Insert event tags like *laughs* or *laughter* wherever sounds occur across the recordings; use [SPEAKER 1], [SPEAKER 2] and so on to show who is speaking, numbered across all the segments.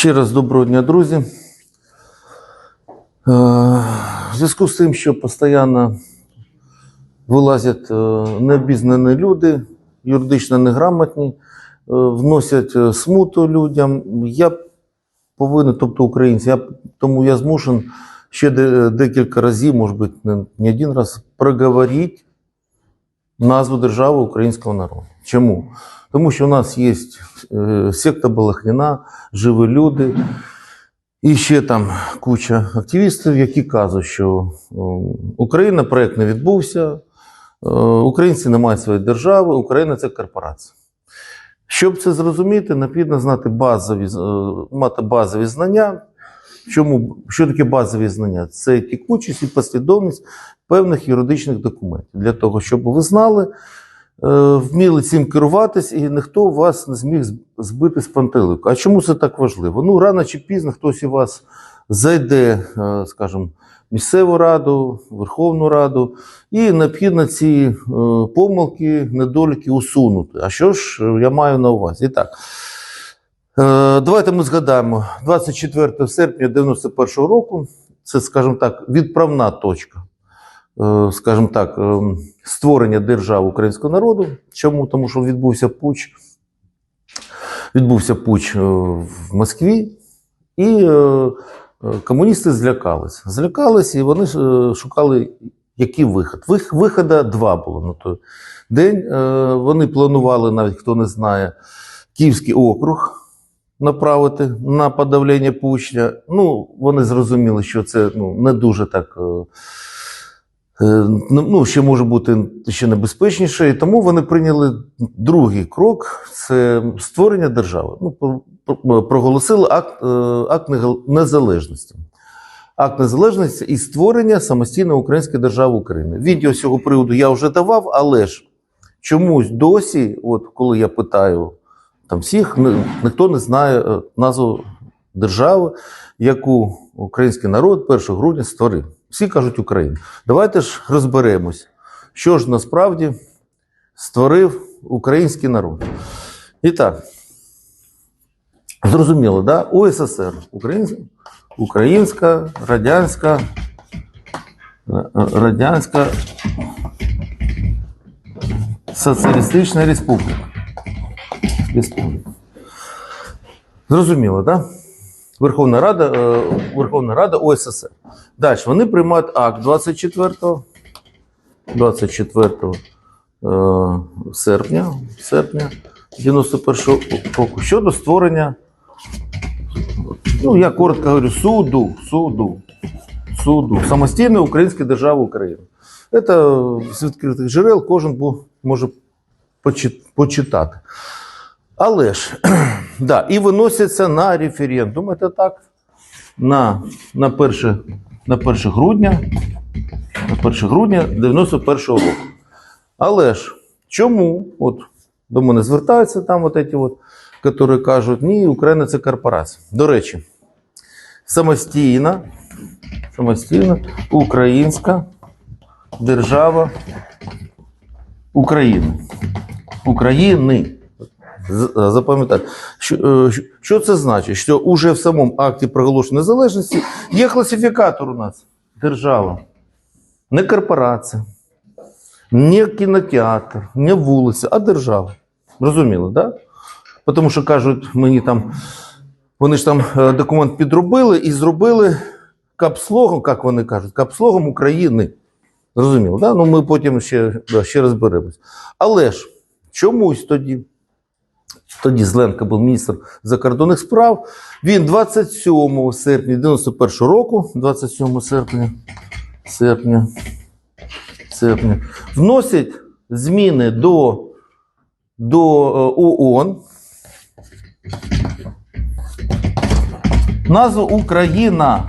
[SPEAKER 1] Ще раз доброго дня, друзі. Е, В зв'язку з тим, що постійно вилазять е, необізнані люди, юридично неграмотні, е, вносять смуту людям. Я повинен, тобто українці, я, тому я змушен ще декілька разів, може бути, не один раз, проговорити назву держави українського народу. Чому? Тому що у нас є е, секта Балахніна, живі люди, і ще там куча активістів, які кажуть, що е, Україна проект не відбувся, е, українці не мають своєї держави, Україна це корпорація. Щоб це зрозуміти, необхідно знати базові, мати базові знання. Чому, що таке базові знання? Це текучість і послідовність певних юридичних документів. Для того, щоб ви знали, е, вміли цим керуватись, і ніхто вас не зміг збити з пантелику. А чому це так важливо? Ну, рано чи пізно хтось у вас зайде, е, скажімо, місцеву раду, Верховну Раду, і необхідно ці е, помилки, недоліки усунути. А що ж я маю на увазі? І так. Е, Давайте ми згадаємо 24 серпня 91 року. Це, скажімо так, відправна точка, е, скажімо так, е, створення держави українського народу. Чому? Тому що відбувся путч, відбувся путч е, в Москві, і комуністи злякались. Злякались, і вони шукали, який вихід. Вих- Виходу два було на той день. Вони планували, навіть хто не знає, Київський округ направити на подавлення пучня. Ну, вони зрозуміли, що це ну, не дуже так. е, е, Ну, ну, ще може бути ще небезпечніше, і тому вони прийняли другий крок це створення держави. Ну, про- проголосили акт, е, акт незалежності. Акт незалежності і створення самостійної української держави України. Відео з цього приводу я вже давав, але ж чомусь досі, от коли я питаю там всіх, ніхто не знає е, назву держави, яку український народ 1 грудня створив. Всі кажуть Україна. Давайте ж розберемось, що ж насправді створив український народ. І так, зрозуміло, да? УССР, Українська, Українська Радянська, Радянська Соціалістична Республіка. Республіка. Зрозуміло, так? Да? Верховна Рада, е, Верховна Рада ОССР. Далі вони приймають акт 24, 24 е, серпня, серпня 91 року щодо створення, ну я коротко говорю, суду, суду, суду, самостійної української держави України. Це з відкритих джерел кожен може почитати. Але ж, *clears throat* да, і виносяться на референдум. Це так. На, на, 1, на 1 грудня, на 1 грудня 91-го року. Але ж чому? От до мене звертаються там, от эти от, які кажуть, ні, Україна це корпорація. До речі, самостійна, самостійна українська держава України. України. Е, Запам'ятати, що, е, що- що це значить? Що уже в самому акті проголошення незалежності є класифікатор у нас держава, не корпорація, не кінотеатр, не вулиця, а держава. Розуміло, так? Да? Тому що кажуть, мені там, вони ж там е, документ підробили і зробили капслогом, як вони кажуть, капслогом України. Зрозуміло, да? ну ми потім ще, да, ще розберемось. Але ж чомусь тоді, тоді Зеленко був міністр закордонних справ. Він 27 серпня 91 року, 27 серпня, серпня, серпня вносять зміни до, до е, ООН. Назву Україна.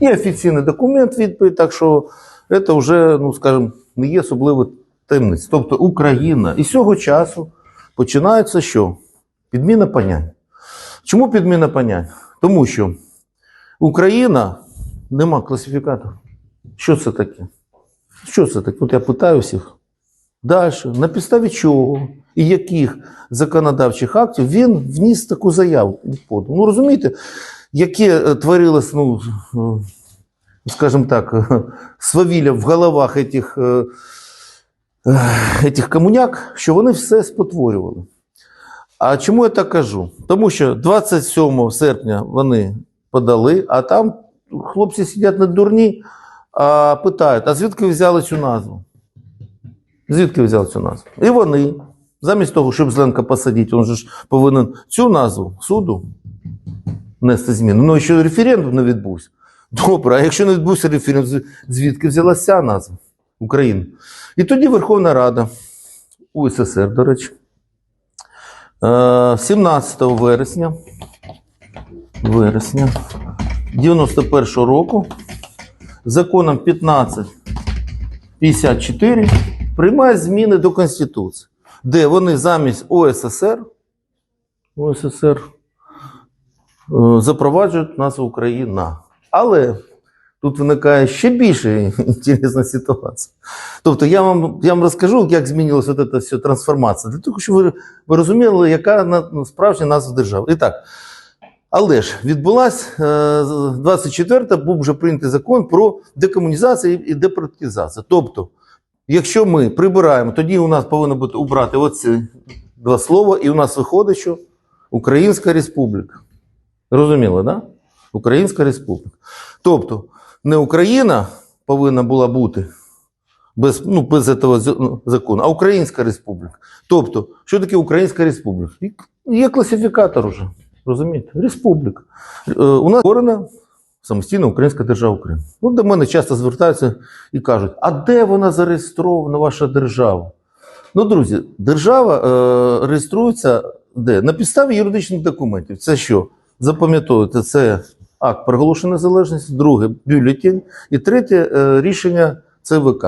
[SPEAKER 1] І офіційний документ відповідь, так що це вже, ну скажімо, не є особливо таємниць. Тобто Україна. І з цього часу починається що? Підміна понять. Чому підміна понять? Тому що Україна нема класифікатору. Що це таке? Що це таке? От я питаю всіх. Далі, на підставі чого і яких законодавчих актів він вніс таку заяву. Ну розумієте, яке е, творилось, ну, е, скажімо так, е, свавілля в головах е, этих комуняк, що вони все спотворювали. А чому я так кажу? Тому що 27 серпня вони подали, а там хлопці сидять на дурні, а питають, а звідки взяли цю назву? Звідки взяли цю назву? І вони, замість того, щоб Зеленка посадити, він же ж повинен цю назву суду внести зміну. Ну, ще референдум не відбувся. Добре, а якщо не відбувся референдум, звідки взялася назва України? І тоді Верховна Рада УССР, до речі, е, 17 вересня, вересня 91 року законом 1554 приймає зміни до Конституції, де вони замість ОССР, ОССР е, запроваджують назву Україна. Але тут виникає ще більше *laughs* інтересна ситуація. Тобто я вам, я вам розкажу, як змінилася ця вся трансформація, для того, щоб ви, ви розуміли, яка ну, справжня назва держави. І так, але ж відбулась е, 24-та, був вже прийнятий закон про декомунізацію і департизацію. Тобто, якщо ми прибираємо, тоді у нас повинно бути убрати оці два слова, і у нас виходить, що Українська Республіка. Розуміло, так? Да? Українська Республіка. Тобто, не Україна повинна була бути без, ну, без цього ну, закону, а Українська Республіка. Тобто, що таке Українська Республіка? Є класифікатор уже. Розумієте? Республіка. Е, У нас створена самостійна Українська держава України. Ну, до мене часто звертаються і кажуть: а де вона зареєстрована, ваша держава? Ну, друзі, держава е, реєструється де? На підставі юридичних документів. Це що? Запам'ятовуйте, це акт проголошення незалежності, друге бюлетень, і третє е, рішення ЦВК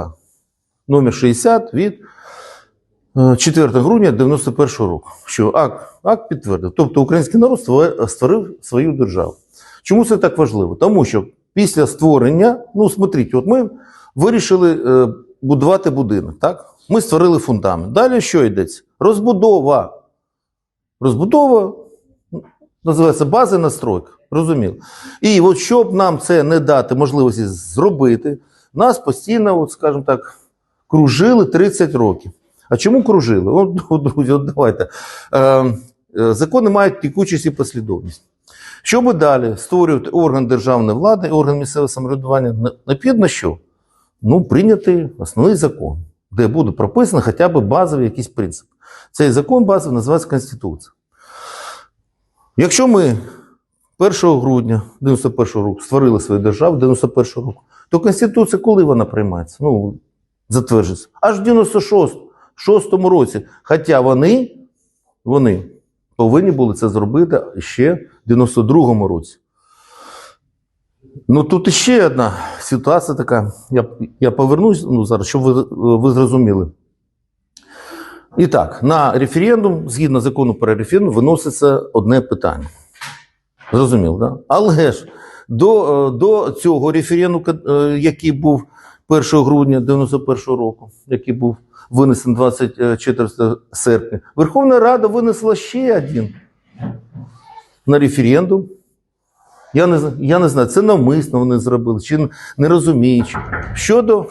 [SPEAKER 1] номер 60 від е, 4 грудня 91 року. Що акт, акт підтвердив. Тобто український народ створив свою державу. Чому це так важливо? Тому що після створення, ну смотрите, от ми вирішили е, будувати будинок. Так? Ми створили фундамент. Далі що йдеться? Розбудова. Розбудова називається база настройка. Розуміло. І от щоб нам це не дати можливості зробити, нас постійно, от, скажімо так, кружили 30 років. А чому кружили? От, друзі, от давайте. Е, е, закони мають текучість і послідовність. Щоб далі створювати орган державної влади, орган місцевого самоврядування, необхідно що? Ну, прийняти основний закон, де буде прописано хоча б базові якісь принципи. Цей закон базовий називається Конституція. Якщо ми 1 грудня 91 року створили свою державу 91 року, то Конституція коли вона приймається? Ну, затверджується. Аж в 96 6 році. Хоча вони, вони повинні були це зробити ще в 92-му році. Ну тут ще одна ситуація така. Я, я повернусь ну, зараз, щоб ви, ви зрозуміли. І так, на референдум, згідно закону про референдум, виноситься одне питання. Зрозуміло? Да? Але ж до, е, до цього референдуму, е, який був 1 грудня 91 року, який був винесений 24 серпня, Верховна Рада винесла ще один на референдум. Я не, я не знаю, це навмисно вони зробили, чи не розуміючи. Щодо.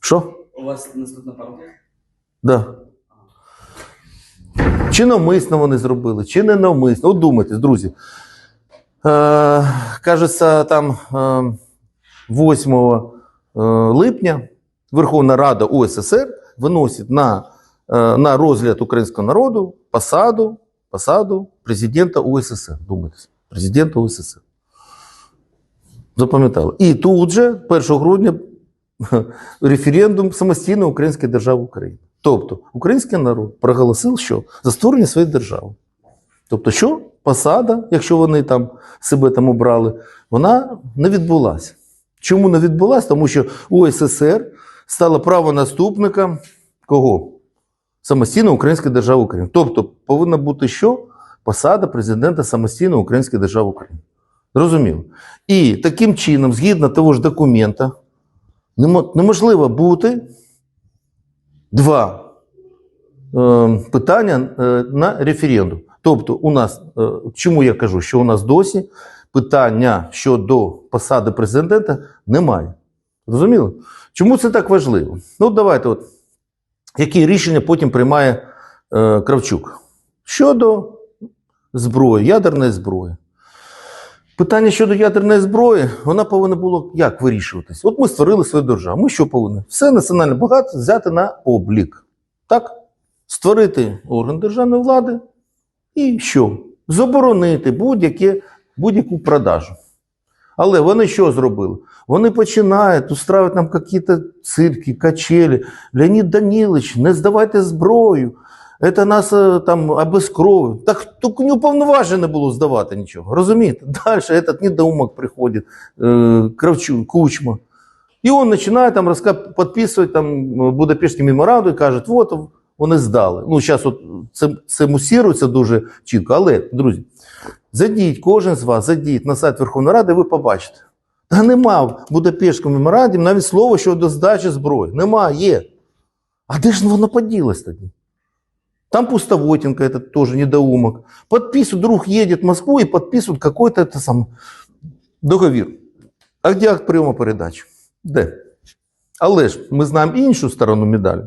[SPEAKER 1] Що?
[SPEAKER 2] Вас наступна партія?
[SPEAKER 1] Да. Чи навмисно вони зробили, чи не навмисно. От думайте, друзі. Е, кажеться, там е, 8 е, липня Верховна Рада УССР виносить на, е, на розгляд українського народу посаду, посаду президента УССР. Думайте, президента УССР. Запам'ятали. І тут же, 1 грудня, *laughs* референдум самостійної української держави України. Тобто український народ проголосив, що за створення своєї держави. Тобто, що посада, якщо вони там себе там обрали, вона не відбулася. Чому не відбулася? Тому що УССР стало правонаступником кого? Самостійної української держави України. Тобто повинна бути що? Посада президента самостійної української держави України. Зрозуміло. І таким чином, згідно того ж документа, неможливо бути два е, питання е, на референдум. Тобто, у нас, е, чому я кажу, що у нас досі питання щодо посади президента немає. Розуміло? Чому це так важливо? Ну, давайте, от, які рішення потім приймає Кравчук щодо зброї, ядерної зброї. Питання щодо ядерної зброї, вона повинна було як вирішуватись? От ми створили свою державу. Ми що повинні? Все національне багатство взяти на облік. Так? Створити орган державної влади і що? Заборонити будь-яку продажу. Але вони що зробили? Вони починають устраивати нам якісь цирки, качелі. Леонід Данілович, не здавайте зброю. Це нас е, там обескровить. Так так не уповноважено було здавати нічого. Розумієте? *laughs* Далі этот недоумок приходить, е, Кравчук, Кучма. І він починає там підписувати там Будапештський меморандум і каже, от вони здали. Ну, зараз от це, це мусірується дуже чітко. Але, друзі, зайдіть, кожен з вас, зайдіть на сайт Верховної Ради, ви побачите. Та нема в Будапештському меморандумі навіть слова щодо здачі зброї. Нема, є. А де ж воно поділось тоді? Там Пустовотенко, этот тоже недоумок. Подписывают, друг едет в Москву и подписывают какой-то это сам договір. А де акт прийому передачі? Де? Але ж ми знаємо іншу сторону медалі.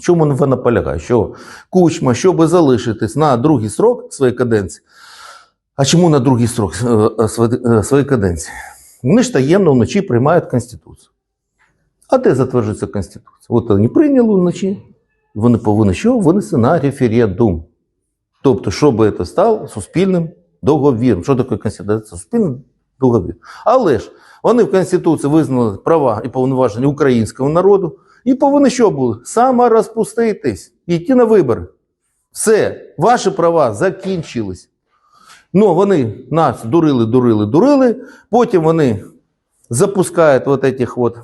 [SPEAKER 1] Чому вона полягає? Що Кучма, щоб залишитись на другий срок своєї каденції. А чому на другий срок е, е, своє- е, своєї каденції? Вони ж таємно вночі приймають Конституцію. А де затверджується Конституція? От вони прийняли вночі. Вони повинні що? Винести на референдум. Тобто, щоб це стало суспільним договіром. Що таке Конституція? Це суспільний договір. Але ж вони в Конституції визнали права і повноваження українського народу і повинні що були? Саморозпуститись і йти на вибори. Все, ваші права закінчились. Ну, вони нас дурили, дурили, дурили. Потім вони запускають вот этих вот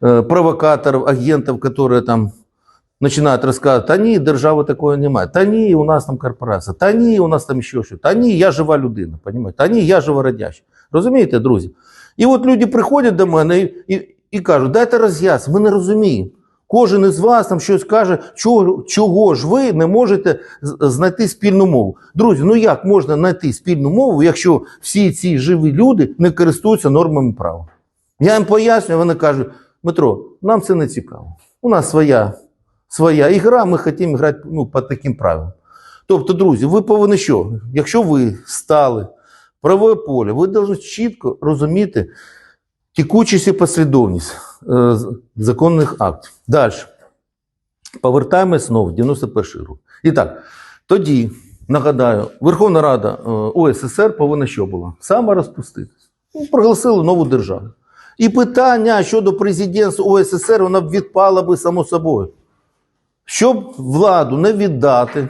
[SPEAKER 1] э, провокаторів, агентів, які там починають розказувати, та ні, держави такої немає. Та ні, у нас там корпорація, та ні, у нас там ще щось. Та ні, я жива людина, понімаєте? Та ні, я живородящий. Розумієте, друзі? І от люди приходять до мене і, і, і кажуть, дайте роз'яснення, ми не розуміємо. Кожен із вас там щось каже, чого, чого ж ви не можете знайти спільну мову. Друзі, ну як можна знайти спільну мову, якщо всі ці живі люди не користуються нормами права? Я їм пояснюю, вони кажуть, Дмитро, нам це не цікаво. У нас своя, своя ігра, ми хочемо грати ну, по таким правилам. Тобто, друзі, ви повинні що? Якщо ви стали правове поле, ви повинні чітко розуміти текучість і послідовність е, законних актів. Далі. Повертаємось знову в 91 рік. І так, тоді, нагадаю, Верховна Рада е, ОССР повинна що була? Саме розпуститись. Ну, Проголосили нову державу. І питання щодо президентства ОССР, вона б відпала би само собою. Щоб владу не віддати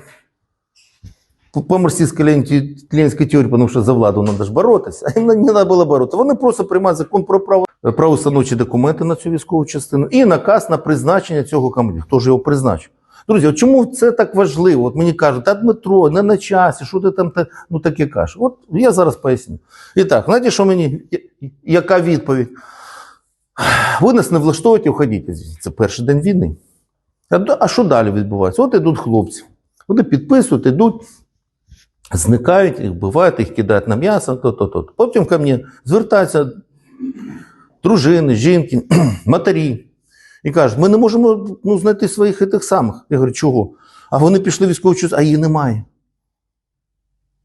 [SPEAKER 1] по, марксистській ленінській теорії, тому що за владу треба ж боротися, а *laughs* їм не треба було боротися. Вони просто приймають закон про право, правоустановчі документи на цю військову частину і наказ на призначення цього командира. Хто ж його призначив? Друзі, от чому це так важливо? От мені кажуть, та Дмитро, не на часі, що ти там та- ну, таке кажеш? От я зараз поясню. І так, знаєте, що мені, яка відповідь? Ви нас не влаштовуєте, уходіть. Це перший день війни. А, що далі відбувається? От ідуть хлопці. Вони підписують, ідуть, зникають, їх вбивають, їх кидають на м'ясо, то-то-то. Потім ко мені звертаються дружини, жінки, *clears throat* матері. І кажуть, ми не можемо ну, знайти своїх тих самих. Я говорю, чого? А вони пішли військову частину, а її немає.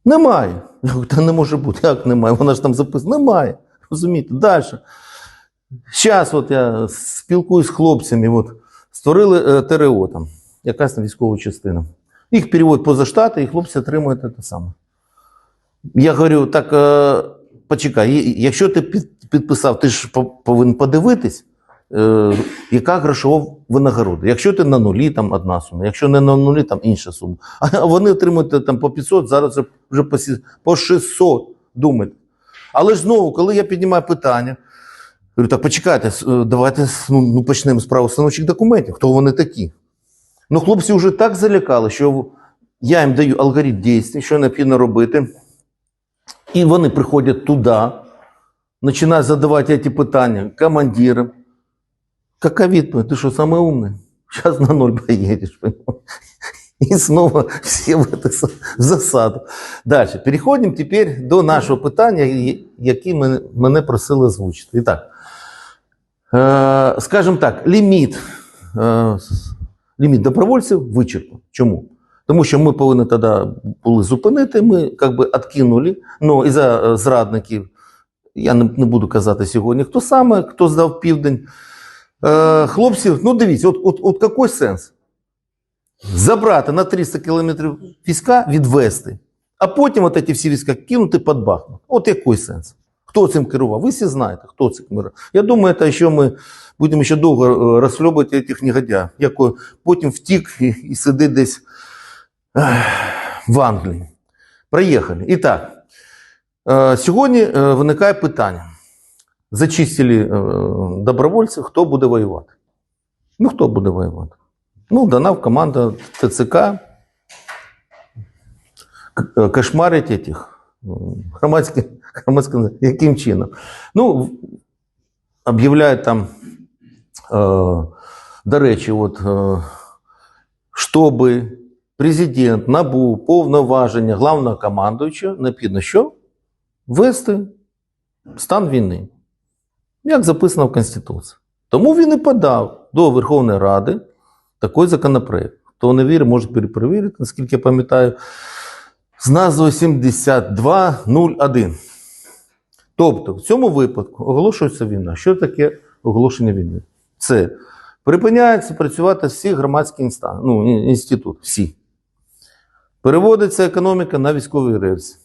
[SPEAKER 1] Немає. Я говорю, та не може бути. Як немає? Вона ж там записана. Немає. Розумієте? Далі. Зараз от я спілкуюсь з хлопцями, от, створили е, ТРО там, якась там військова частина. Їх переводять поза штати, і хлопці отримують те саме. Я говорю, так е, почекай, якщо ти підписав, ти ж повинен подивитись, е, яка грошова винагорода. Якщо ти на нулі, там одна сума, якщо не на нулі, там інша сума. А вони отримують там по 500, зараз вже- по, 600, думайте. Але ж знову, коли я піднімаю питання, говорю, так почекайте, е, давайте ну, ну, почнемо з правоустановчих документів. Хто вони такі? Ну, хлопці вже так залякали, що я їм даю алгоритм дій, що необхідно робити. І вони приходять туди, починають задавати ці питання командирам. Яка відповідь? Ти що, саме умний? Сейчас на ноль понимаешь? И снова все в, в засаду. Дальше. Переходимо тепер до нашого питання, яке мене, просили озвучити. І так, скажімо так, ліміт, е, ліміт добровольців вичерпан. Чому? Тому що ми повинні тоді були зупинити, ми як би відкинули, ну, і за е, зрадників, я не, не буду казати сьогодні, хто саме, хто здав південь. Е, хлопців, ну дивіться, от, от, от який сенс? Забрати на 300 кілометрів війська, відвести, а потім от ці всі війська кинути під Бахмут. От який сенс? Хто цим керував? Ви всі знаєте, хто цим керував. Я думаю, це ще ми будемо ще довго е, розхльобувати цих негодяїв, який потім втік і, і сидить десь в Англії. Проїхали. І так, е, сьогодні е, виникає питання. Зачистили добровольців, хто буде воювати? Ну, хто буде воювати? Ну, дана в команда ТЦК кошмарить этих м, громадських, громадських, яким чином? Ну, об'являють там, е, до речі, от, е, щоби президент набув повноваження главного командуючого, необхідно що? Ввести стан війни, як записано в Конституції. Тому він і подав до Верховної Ради такий законопроект. Хто не вірить, може перепровірити, наскільки я пам'ятаю, з назвою 7201. Тобто, в цьому випадку оголошується війна. Що таке оголошення війни? Це припиняється працювати всі громадські інстан... ну, ін- інститути, всі. Переводиться економіка на військові рельси.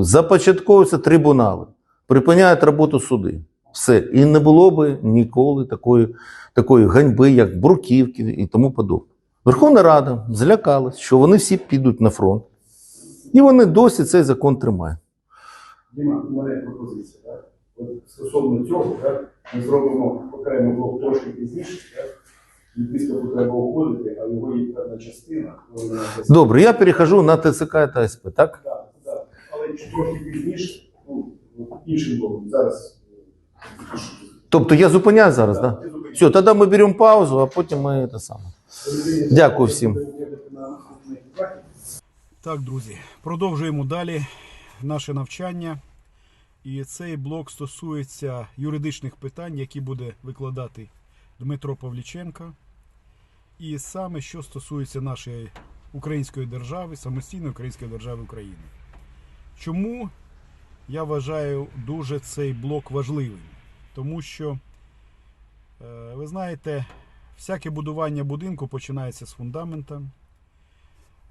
[SPEAKER 1] Започатковуються трибунали, припиняють роботу суди. Все. І не було би ніколи такої, такої ганьби, як бруківки і тому подобне. Верховна Рада злякалась, що вони всі підуть на фронт. І вони досі цей закон тримають.
[SPEAKER 2] Діма, у мене пропозиція. Так? От стосовно цього, так, ми зробимо окремо блок трошки пізніше, так? від виступу треба уходити, а його є певна частина. коли вона десь-
[SPEAKER 1] Добре, я перехожу на ТЦК та СП, так?
[SPEAKER 2] Так, так. Але трошки пізніше, ну, іншим блоком. Зараз. е,
[SPEAKER 1] Тобто я зупиняю зараз, так? Да?
[SPEAKER 2] ти зупиниш.
[SPEAKER 1] Все, тоді ми беремо паузу, а потім ми те саме. Дякую всім.
[SPEAKER 2] На наступний захід.
[SPEAKER 3] Так, друзі, продовжуємо далі наше навчання. І цей блок стосується юридичних питань, які буде викладати Дмитро Павліченко. І саме що стосується нашої української держави, самостійної української держави України. Чому я вважаю дуже цей блок важливим? Тому що, е, ви знаєте, всяке будування будинку починається з фундамента.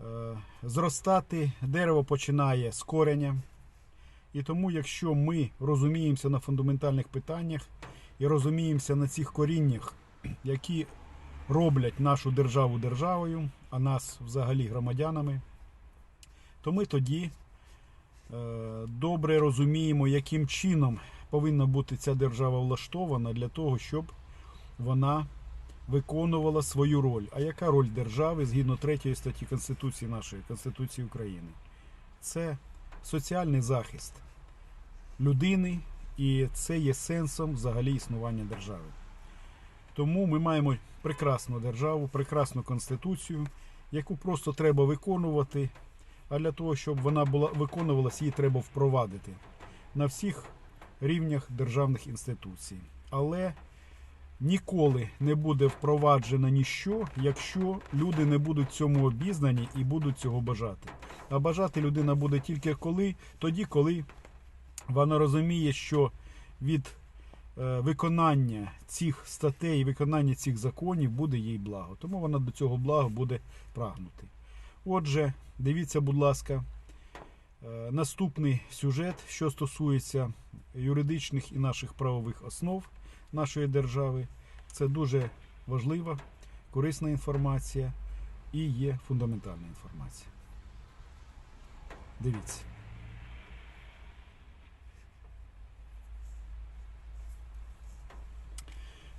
[SPEAKER 3] Е, Зростати дерево починає з кореня. І тому, якщо ми розуміємося на фундаментальних питаннях і розуміємося на цих коріннях, які роблять нашу державу державою, а нас взагалі громадянами, то ми тоді е, добре розуміємо, яким чином повинна бути ця держава влаштована для того, щоб вона виконувала свою роль. А яка роль держави згідно 3 статті Конституції нашої Конституції України? Це соціальний захист людини, і це є сенсом взагалі існування держави. Тому ми маємо прекрасну державу, прекрасну конституцію, яку просто треба виконувати. А для того, щоб вона була виконувалась, її треба впровадити на всіх рівнях державних інституцій. Але ніколи не буде впроваджено ніщо, якщо люди не будуть цьому обізнані і будуть цього бажати. А бажати людина буде тільки коли, тоді, коли вона розуміє, що від е, виконання цих статей, виконання цих законів буде їй благо. Тому вона до цього блага буде прагнути. Отже, дивіться, будь ласка, е, наступний сюжет, що стосується юридичних і наших правових основ нашої держави. Це дуже важлива, корисна інформація і є фундаментальна інформація. Дивіться.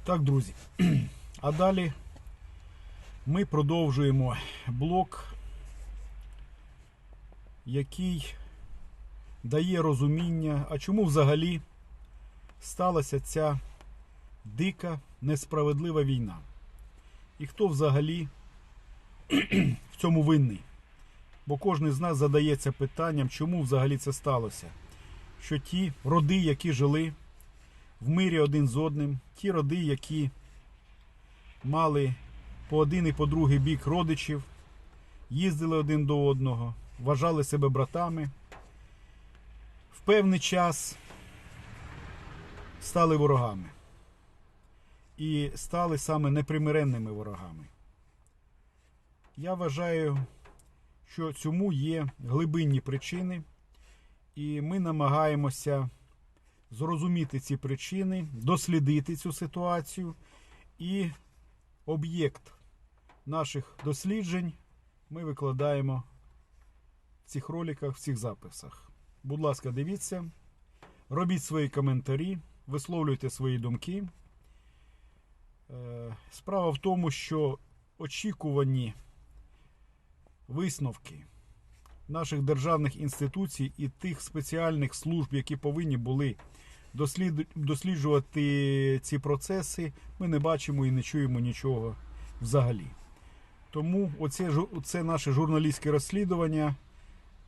[SPEAKER 3] Так, друзі. *clears throat* А далі ми продовжуємо блок, який дає розуміння, а чому взагалі сталася ця дика, несправедлива війна. і хто взагалі *clears throat* в цьому винний. Бо кожен з нас задається питанням, чому взагалі це сталося. Що ті роди, які жили в мирі один з одним, ті роди, які мали по один і по другий бік родичів, їздили один до одного, вважали себе братами, в певний час стали ворогами. І стали саме непримиренними ворогами. Я вважаю, що цьому є глибинні причини, і ми намагаємося зрозуміти ці причини, дослідити цю ситуацію і об'єкт наших досліджень ми викладаємо в цих роликах, в цих записах. Будь ласка, дивіться, робіть свої коментарі, висловлюйте свої думки. Е, Справа в тому, що очікувані висновки наших державних інституцій і тих спеціальних служб, які повинні були досліджувати ці процеси, ми не бачимо і не чуємо нічого взагалі. Тому оце, жу- це наше журналістське розслідування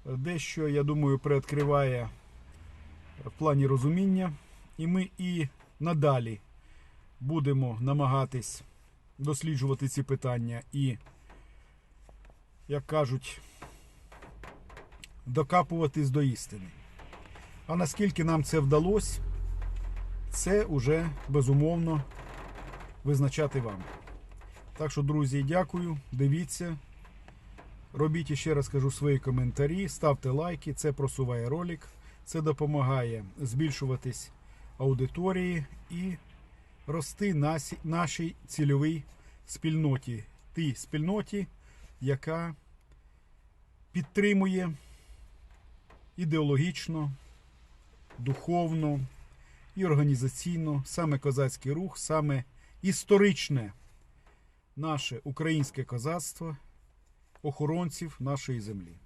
[SPEAKER 3] дещо, я думаю, приоткриває в плані розуміння. І ми і надалі будемо намагатись досліджувати ці питання і, як кажуть, докапуватись до істини. А наскільки нам це вдалося, це уже безумовно визначати вам. Так що, друзі, дякую, дивіться. Робіть ще раз кажу свої коментарі, ставте лайки, це просуває ролик, це допомагає збільшуватись аудиторії і рости насі- нашій цільовій спільноті, тій спільноті, яка підтримує ідеологічно, духовно і організаційно саме козацький рух, саме історичне наше українське козацтво, охоронців нашої землі.